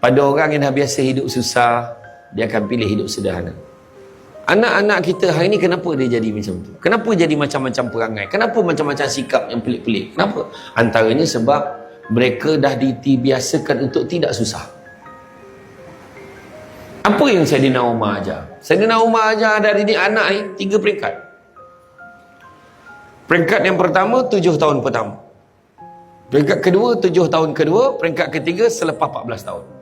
Pada orang yang dah biasa hidup susah, dia akan pilih hidup sederhana. Anak-anak kita hari ni kenapa dia jadi macam tu? Kenapa jadi macam-macam perangai? Kenapa macam-macam sikap yang pelik-pelik? Kenapa? Antaranya sebab mereka dah dibiasakan untuk tidak susah. Apa yang Sayyidina Umar ajar? Sayyidina Umar ajar dari didik anak ni tiga peringkat. Peringkat yang pertama, tujuh tahun pertama. Peringkat kedua, tujuh tahun kedua. Peringkat ketiga, selepas 14 tahun.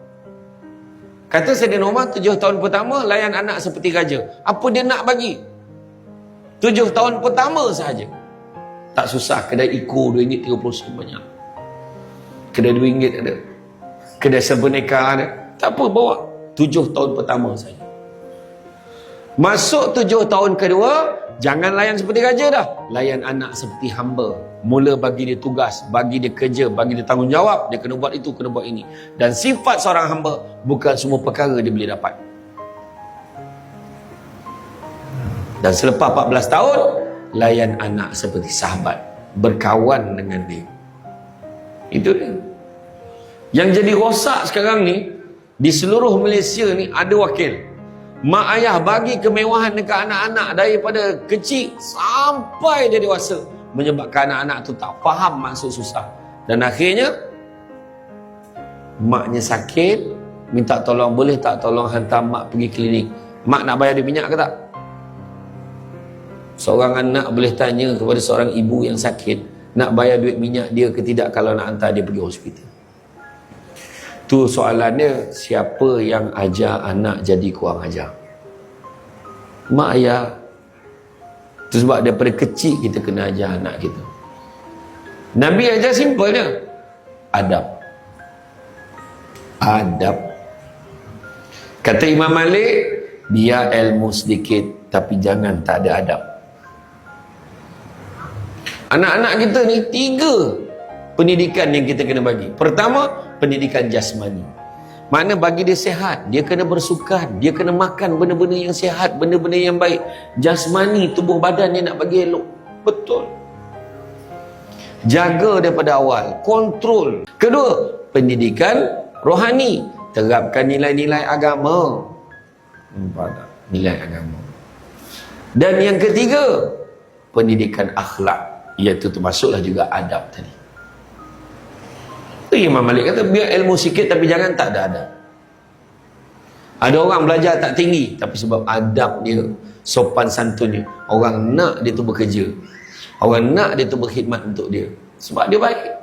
Kata Sayyidina Umar, tujuh tahun pertama, layan anak seperti raja. Apa dia nak bagi? Tujuh tahun pertama sahaja. Tak susah, kedai Iko RM2.30 sen banyak. Kedai RM2 ada. Kedai sebeneka ada. Tak apa, bawa. Tujuh tahun pertama saja. Masuk tujuh tahun kedua, jangan layan seperti raja dah. Layan anak seperti hamba. Mula bagi dia tugas, bagi dia kerja, bagi dia tanggungjawab. Dia kena buat itu, kena buat ini. Dan sifat seorang hamba, bukan semua perkara dia boleh dapat. Dan selepas 14 tahun, layan anak seperti sahabat. Berkawan dengan dia. Itu dia. Yang jadi rosak sekarang ni, di seluruh Malaysia ni ada wakil. Mak ayah bagi kemewahan dekat anak-anak daripada kecil sampai dia dewasa. Menyebabkan anak-anak tu tak faham maksud susah. Dan akhirnya, maknya sakit, minta tolong, boleh tak tolong hantar mak pergi klinik. Mak nak bayar dia minyak ke tak? Seorang anak boleh tanya kepada seorang ibu yang sakit, nak bayar duit minyak dia ke tidak kalau nak hantar dia pergi hospital. Tu soalannya, siapa yang ajar anak jadi kurang ajar? Mak ayah. Itu sebab daripada kecil kita kena ajar anak kita. Nabi ajar simpelnya. Adab. Adab. Kata Imam Malik, biar ilmu sedikit tapi jangan tak ada adab. Anak-anak kita ni tiga pendidikan yang kita kena bagi. Pertama, pendidikan jasmani. Mana bagi dia sehat, dia kena bersukan, dia kena makan benda-benda yang sehat, benda-benda yang baik. Jasmani, tubuh badan dia nak bagi elok. Betul. Jaga daripada awal, kontrol. Kedua, pendidikan rohani. Terapkan nilai-nilai agama. Nilai agama. Dan yang ketiga, pendidikan akhlak. Iaitu termasuklah juga adab tadi. Itu Imam Malik kata biar ilmu sikit tapi jangan tak ada adab. Ada orang belajar tak tinggi tapi sebab adab dia, sopan santun dia, orang nak dia tu bekerja. Orang nak dia tu berkhidmat untuk dia. Sebab dia baik.